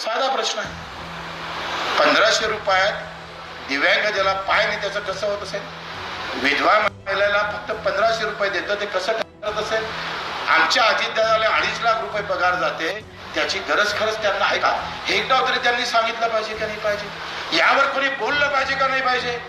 साधा प्रश्न आहे. पंधराशे रुपयात दिव्यांग ज्याला पाय नाही त्याचं कसं होत असेल? विधवा महिलेला फक्त पंधराशे रुपये देतं ते कसं ठरत असेल? आमच्या अजितदादाला अडीच लाख रुपये पगार जाते त्याची गरज खरंच त्यांना आहे का? हे एकदा तरी त्यांनी सांगितलं पाहिजे का नाही पाहिजे? यावर कोणी बोललं पाहिजे का नाही पाहिजे?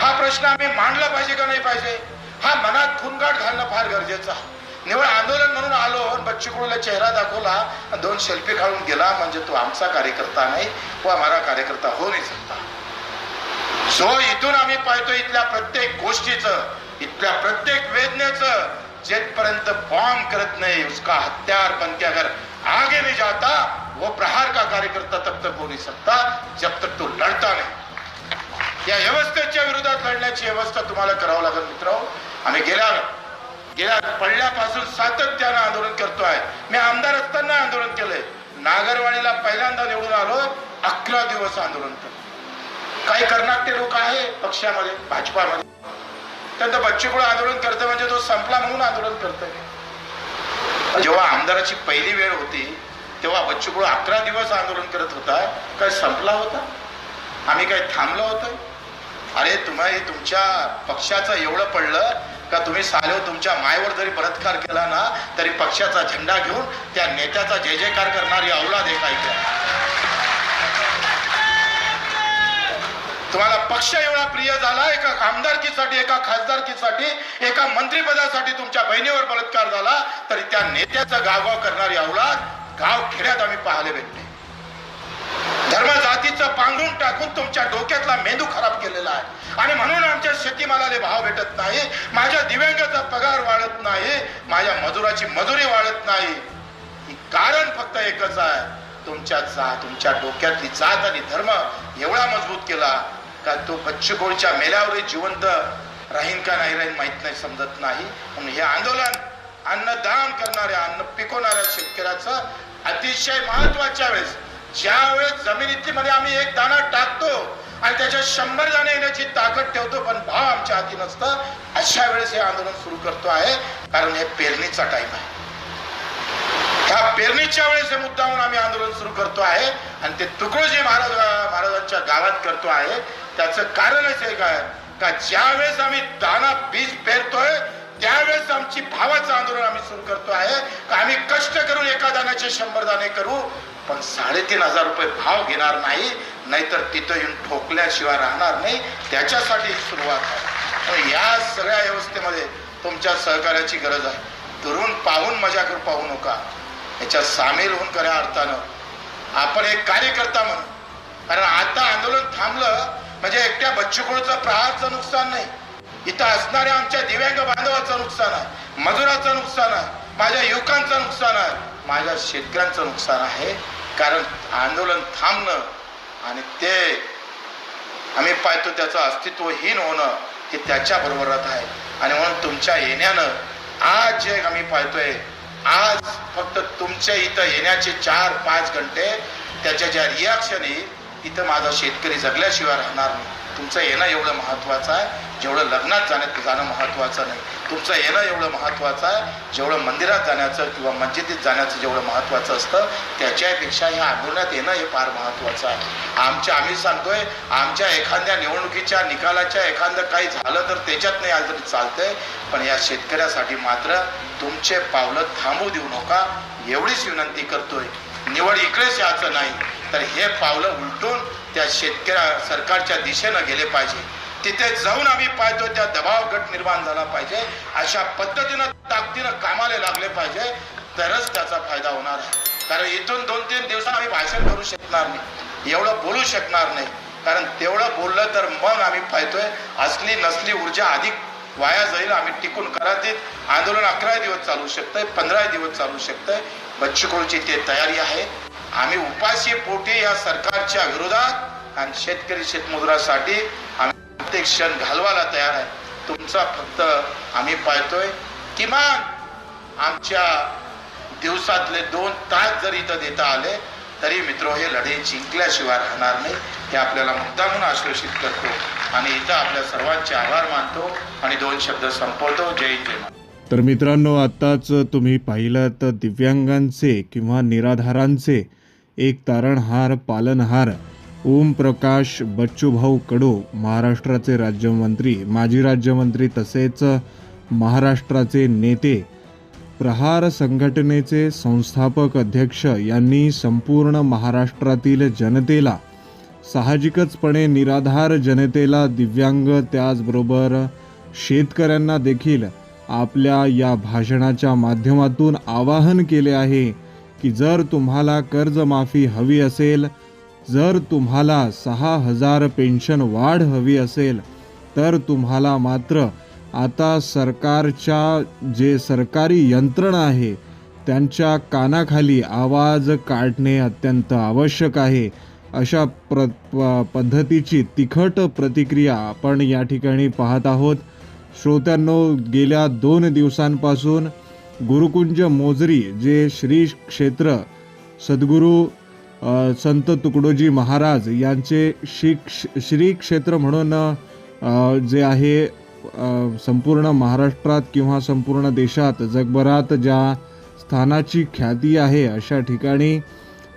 हा प्रश्न आम्ही मांडला पाहिजे का नाही पाहिजे? हा मनात खुनगाट घालणं फार गरजेचं आहे. निवड आंदोलन म्हणून आलो बच्चूकडूला चेहरा दाखवला आणि दोन सेल्फी काढून गेला म्हणजे तो आमचा कार्यकर्ता नाही व आम्हाला कार्यकर्ता हो नाही सकता सो इथून आम्ही पाहतो इथल्या प्रत्येक गोष्टीचं इथल्या प्रत्येक वेदनेचं जेपर्यंत बॉम्ब करत नाही उसका हत्यार बन अगर आगे नहीं जाता वो प्रहार का कार्यकर्ता तब तक हो नहीं सकता जब तक तो लढता नाही. या व्यवस्थेच्या विरोधात लढण्याची व्यवस्था तुम्हाला करावं लागेल मित्र आम्ही गेल्या गेल्या पडल्यापासून सातत्यानं आंदोलन करतोय. मी आमदार असताना आंदोलन केलंय. नागरवाडीला पहिल्यांदा निवडून आलो अकरा दिवस आंदोलन केलं काही कर्नाटके लोक आहे पक्षामध्ये भाजपामध्ये. त्यानंतर बच्चूकडं आंदोलन करतं म्हणजे तो संपला म्हणून आंदोलन करतोय. जेव्हा आमदाराची पहिली वेळ होती तेव्हा बच्चूकडं अकरा दिवस आंदोलन करत होता. काय संपला होता? आम्ही काय थांबलो होतो? अरे तुम्हाला तुमच्या पक्षाचं एवढं पडलं का तुम्ही सालेव हो, तुमच्या मायवर जरी बलात्कार केला ना तरी पक्षाचा झेंडा घेऊन त्या नेत्याचा जय जयकार करणारी अवलाद एक ऐकल्या तुम्हाला पक्ष एवढा प्रिय झाला एका आमदारकीसाठी एका खासदारकीसाठी एका मंत्रिपदासाठी तुमच्या बहिणीवर बलात्कार झाला तरी त्या नेत्याचा गावगाव करणारी अवलाद गाव खेड्यात आम्ही पाहायला भेटते सांगून टाकून तुमच्या डोक्यातला मेंदू खराब केलेला आहे. आणि म्हणून आमच्या शेतीमालाले भाव भेटत नाही माझ्या दिव्यांगाचा पगार वाढत नाही माझ्या मजुराची मजुरी वाढत नाही. ही कारण फक्त एकच आहे. तुमच्या जा तुमच्या डोक्यातली जात आणि धर्म एवढा मजबूत केला का तो बच्चूकोळच्या मेल्यावरही जिवंत राहीन का नाही राहीन माहीत नाही समजत नाही. म्हणून हे आंदोलन अन्नदान करणाऱ्या अन्न पिकवणाऱ्या शेतकऱ्याचं अतिशय महत्त्वाच्या वेळेस ज्या वेळेस जमिनीतली मध्ये आम्ही एक दाणा टाकतो आणि त्याच्यात शंभर जाणे येण्याची ताकद ठेवतो पण भाव आमच्या हाती नसतं अशा वेळेस हे आंदोलन सुरू करतो आहे. कारण हे पेरणीचा टाइम आहे. ह्या पेरणीच्या वेळेस हे मुद्दाहून आम्ही आंदोलन सुरू करतो आहे आणि ते तुकडोजी महाराज महाराजांच्या गावात करतो आहे त्याचं कारणच एक आहे का? ज्या वेळेस आम्ही दाणा बीज पेरतोय त्यावेळेस आमची भावाचं आंदोलन आम्ही सुरू करतो आहे. का आम्ही कष्ट करून एका दाण्याचे शंभर दाणे करू? पण साडेतीन हजार रुपये भाव घेणार नाही नाहीतर तिथं येऊन ठोकल्याशिवाय राहणार नाही. त्याच्यासाठी सुरुवात आहे. या सगळ्या व्यवस्थेमध्ये तुमच्या सहकार्याची गरज आहे. दुरून पाहून मजा करू पाहू नका. याच्यात सामील होऊन खऱ्या अर्थानं आपण एक कार्यकर्ता म्हणून कारण आता आंदोलन थांबलं म्हणजे एकट्या बच्चूकुळचं प्रहारचं नुकसान नाही. इथं असणाऱ्या आमच्या दिव्यांग बांधवाचं नुकसान आहे. मजुराचं नुकसान आहे. माझ्या युवकांचं नुकसान आहे. माझ्या शेतकऱ्यांचं नुकसान आहे. कारण आंदोलन थांबणं आणि ते आम्ही पाहतो त्याचं अस्तित्वहीन होणं हे त्याच्याबरोबरच आहे. आणि म्हणून तुमच्या येण्यानं आज जे आम्ही पाहतोय आज फक्त तुमच्या इथं येण्याचे चार पाच घंटे त्याच्या ज्या रिॲक्शन येईल तिथं माझा शेतकरी जगल्याशिवाय राहणार नाही. तुमचं येणं एवढं महत्त्वाचं आहे जेवढं लग्नात जाण्यात जाणं महत्त्वाचं नाही. तुमचं येणं एवढं महत्त्वाचं आहे जेवढं मंदिरात जाण्याचं किंवा मस्जिदीत जाण्याचं जेवढं महत्त्वाचं असतं त्याच्यापेक्षा ह्या आंदोलनात येणं हे फार महत्त्वाचं आहे. आमच्या आम्ही सांगतोय आमच्या एखाद्या निवडणुकीच्या निकालाच्या एखादं काही झालं तर त्याच्यात नाही आलं तरी चालतंय पण या शेतकऱ्यासाठी मात्र तुमचे पावलं थांबू देऊ नका एवढीच विनंती करतोय. निवड इकडेच याचं नाही. तर हे पावलं उलटून त्या शेतकऱ्या सरकारच्या दिशेनं गेले पाहिजे. तिथे जाऊन आम्ही पाहतो त्या दबाव गट निर्माण झाला पाहिजे. अशा पद्धतीनं ताकदीनं कामाला लागले पाहिजे. तरच त्याचा फायदा होणार आहे. कारण इथून दोन तीन दिवसात आम्ही भाषण करू शकणार नाही. एवढं बोलू शकणार नाही. कारण तेवढं बोललं तर मग आम्ही पाहतोय असली नसली ऊर्जा अधिक वाया जाईल आम्ही टिकून करातीत आंदोलन अकरा दिवस चालू शकतंय पंधरा दिवस चालू शकतंय. बच्चूकडूची ते तयारी आहे. आम्ही उपाशी पोटी या सरकारच्या विरोधात आणि शेतकरी शेतमजुरासाठी आम्ही प्रत्येक क्षण घालवायला तयार आहे. तुमचा फक्त आम्ही पाहतोय किमान आमच्या दिवसातले दोन तास जरी इथं देता आले तरी मित्र हे लढे जिंकल्याशिवाय राहणार नाही. हे आपल्याला मुद्दामून आश्वासित करतो. आणि इथं आपल्या सर्वांचे आभार मानतो आणि दोन शब्द संपवतो. जय जय तर मित्रांनो आत्ताच तुम्ही पाहिलं तर दिव्यांगांचे किंवा निराधारांचे एक तारणहार पालनहार ओमप्रकाश बच्चूभाऊ कडू महाराष्ट्राचे राज्यमंत्री माजी राज्यमंत्री तसेच महाराष्ट्राचे नेते प्रहार संघटनेचे संस्थापक अध्यक्ष यांनी संपूर्ण महाराष्ट्रातील जनतेला साहजिकचपणे निराधार जनतेला दिव्यांग त्याचबरोबर शेतकऱ्यांना देखील आपल्या या भाषणाच्या माध्यमातून आवाहन केले आहे की जर तुम्हाला कर्जमाफी हवी असेल जर तुम्हाला सहा हजार पेन्शन वाढ हवी असेल तर तुम्हाला मात्र आता सरकारच्या जे सरकारी यंत्रणा आहे त्यांच्या कानाखाली आवाज काढणे अत्यंत आवश्यक आहे. अशा प्र प- पद्धतीची तिखट प्रतिक्रिया आपण या ठिकाणी पाहत आहोत. श्रोत्यांनो गेल्या दोन दिवसांपासून गुरुकुंज मोजरी जे श्री क्षेत्र सद्गुरू संत तुकडोजी महाराज यांचे श्री श्री क्षेत्र म्हणून जे आहे संपूर्ण महाराष्ट्रात किंवा संपूर्ण देशात जगभरात ज्या स्थानाची ख्याती आहे अशा ठिकाणी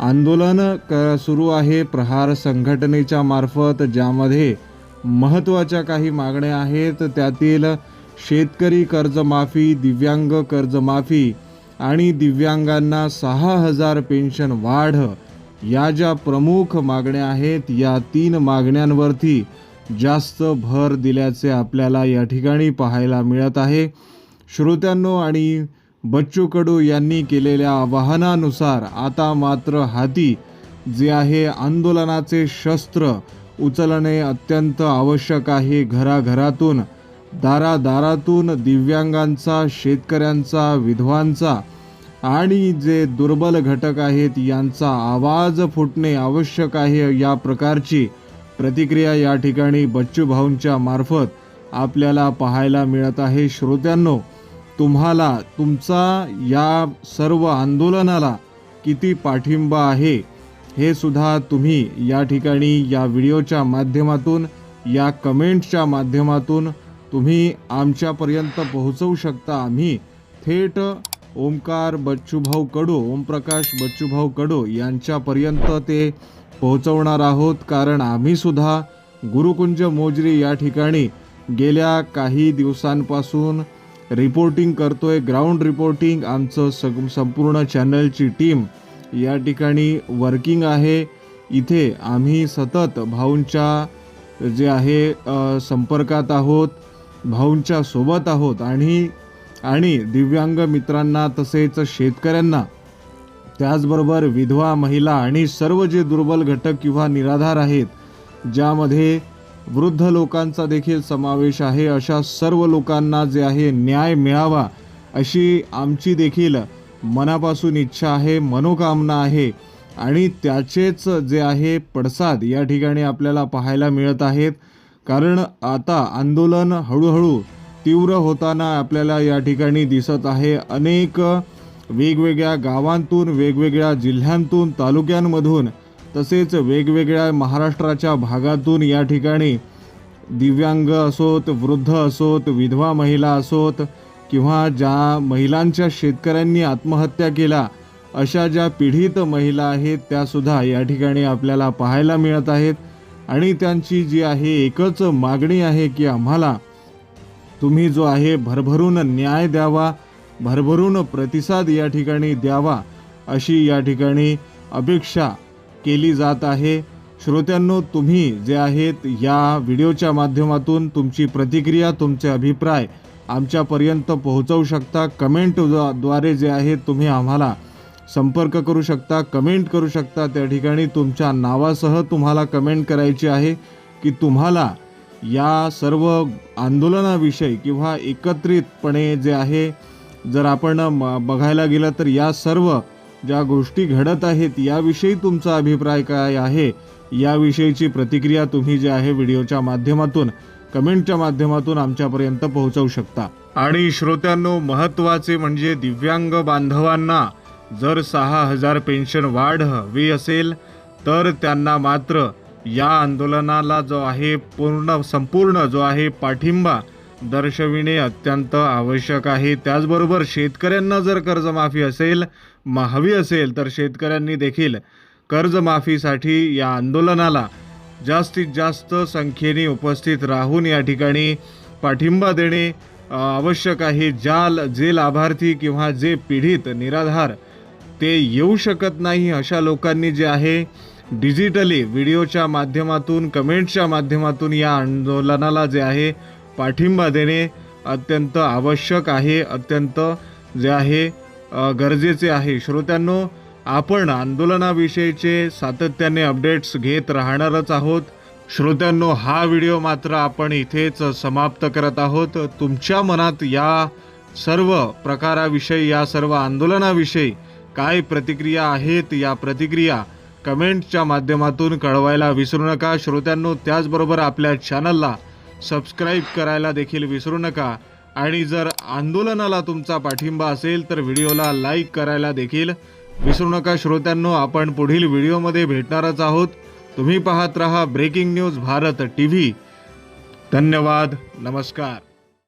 आंदोलन क सुरू आहे प्रहार संघटनेच्या मार्फत ज्यामध्ये महत्त्वाच्या काही मागण्या आहेत. त्यातील शेतकरी कर्जमाफी दिव्यांग कर्जमाफी आणि दिव्यांगांना सहा हजार पेन्शन वाढ या ज्या प्रमुख मागण्या आहेत या तीन मागण्यांवरती जास्त भर दिल्याचे आपल्याला या ठिकाणी पाहायला मिळत आहे. श्रोत्यांनो आणि बच्चू कडू यांनी केलेल्या आवाहनानुसार आता मात्र हाती जे आहे आंदोलनाचे शस्त्र उचलणे अत्यंत आवश्यक आहे. घराघरातून दारादारातून दिव्यांगांचा शेतकऱ्यांचा विधवांचा आणि जे दुर्बल घटक आहेत यांचा आवाज फुटणे आवश्यक आहे. या प्रकारची प्रतिक्रिया या ठिकाणी बच्चू भाऊंच्या मार्फत आपल्याला पाहायला मिळत आहे. श्रोत्यांनो तुम्हाला तुमचा या सर्व आंदोलनाला किती पाठिंबा आहे? हे सुद्धा तुम्ही या ठिकाणी या व्हिडिओच्या माध्यमातून या कमेंटच्या माध्यमातून तुम्ही आमच्यापर्यंत पोहोचवू शकता. आम्ही थेट ओमकार बच्चूभाऊ कडू ओमप्रकाश बच्चूभाऊ कडू यांच्यापर्यंत ते पोहोचवणार आहोत. कारण आम्हीसुद्धा गुरुकुंज मोजरी या ठिकाणी गेल्या काही दिवसांपासून रिपोर्टिंग करतोय. ग्राउंड रिपोर्टिंग आमचं सग संपूर्ण चॅनलची टीम या ठिकाणी वर्किंग आहे. इथे आम्ही सतत भाऊंच्या जे आहे संपर्कात आहोत भाऊंच्या सोबत आहोत आणि आणि दिव्यांग मित्रांना तसेच शेतकऱ्यांना त्याचबरोबर विधवा महिला आणि सर्व जे दुर्बल घटक किंवा निराधार आहेत ज्यामध्ये वृद्ध लोकांचा देखील समावेश आहे अशा सर्व लोकांना जे आहे न्याय मिळावा अशी आमची देखील मनापासून इच्छा आहे मनोकामना आहे आणि त्याचेच जे आहे पडसाद या ठिकाणी आपल्याला पाहायला मिळत आहेत. कारण आता आंदोलन हळूहळू तीव्र होताना आपल्याला या ठिकाणी दिसत आहे. अनेक वेगवेगळ्या गावांतून वेगवेगळ्या जिल्ह्यांतून तालुक्यांमधून तसेच वेगवेगळ्या महाराष्ट्राच्या भागातून या ठिकाणी दिव्यांग असोत वृद्ध असोत विधवा महिला असोत किंवा ज्या महिलांच्या शेतकऱ्यांनी आत्महत्या केल्या अशा ज्या पीडित महिला आहेत त्यासुद्धा या ठिकाणी आपल्याला पाहायला मिळत आहेत. आणि त्यांची जी आहे एकच मागणी आहे की आम्हाला तुम्ही जो आहे भरभरून न्याय द्यावा भरभरून प्रतिसाद या ठिकाणी द्यावा अशी या ठिकाणी अपेक्षा केली जात आहे. श्रोत्यांनो तुम्ही जे आहेत या व्हिडिओच्या माध्यमातून तुमची प्रतिक्रिया तुमचे अभिप्राय आमच्यापर्यंत पोहोचवू शकता. कमेंटद्वारे जे आहे तुम्ही आम्हाला संपर्क करू शकता कमेंट करू शकता. त्या ठिकाणी तुमच्या नावासह तुम्हाला कमेंट करायची आहे की तुम्हाला या सर्व आंदोलनाविषयी किंवा एकत्रितपणे जे आहे जर आपण म- बघायला गेलं तर या सर्व ज्या गोष्टी घडत आहेत याविषयी तुमचा अभिप्राय काय आहे? याविषयीची प्रतिक्रिया तुम्ही जे आहे व्हिडिओच्या माध्यमातून कमेंटच्या माध्यमातून आमच्यापर्यंत पोहोचवू शकता. आणि श्रोत्यांनो महत्त्वाचे म्हणजे दिव्यांग बांधवांना जर सहा हजार पेन्शन वाढ हवी असेल तर त्यांना मात्र या आंदोलनाला जो आहे पूर्ण संपूर्ण जो आहे पाठिंबा दर्शविणे अत्यंत आवश्यक आहे. त्याचबरोबर शेतकऱ्यांना जर कर्जमाफी असेल हवी असेल तर शेतकऱ्यांनी देखील कर्जमाफीसाठी या आंदोलनाला जास्तीत जास्त संख्येने उपस्थित राहून या ठिकाणी पाठिंबा देणे आवश्यक आहे. ज्या जे लाभार्थी किंवा जे पीडित निराधार ते येऊ शकत नाही अशा लोकांनी जे आहे डिजिटली व्हिडिओच्या माध्यमातून कमेंटच्या माध्यमातून या आंदोलनाला जे आहे पाठिंबा देणे अत्यंत आवश्यक आहे अत्यंत जे आहे गरजेचे आहे. श्रोत्यांनो आपण आंदोलनाविषयीचे सातत्याने अपडेट्स घेत राहणारच आहोत. श्रोत्यांनो हा व्हिडिओ मात्र आपण इथेच समाप्त करत आहोत. तुमच्या मनात या सर्व प्रकाराविषयी या सर्व आंदोलनाविषयी काय प्रतिक्रिया आहेत या प्रतिक्रिया कमेंटच्या माध्यमातून कळवायला विसरू नका. श्रोत्यांनो त्याचबरोबर आपल्या चॅनलला सबस्क्राईब करायला देखील विसरू नका. आणि जर आंदोलनाला तुमचा पाठिंबा असेल तर व्हिडिओला लाईक करायला देखील विसरू नका श्रोत्यांनो आपण पुढील व्हिडिओमध्ये भेटणारच आहोत. तुम्ही पाहत रहा breaking news Bharat T V धन्यवाद नमस्कार.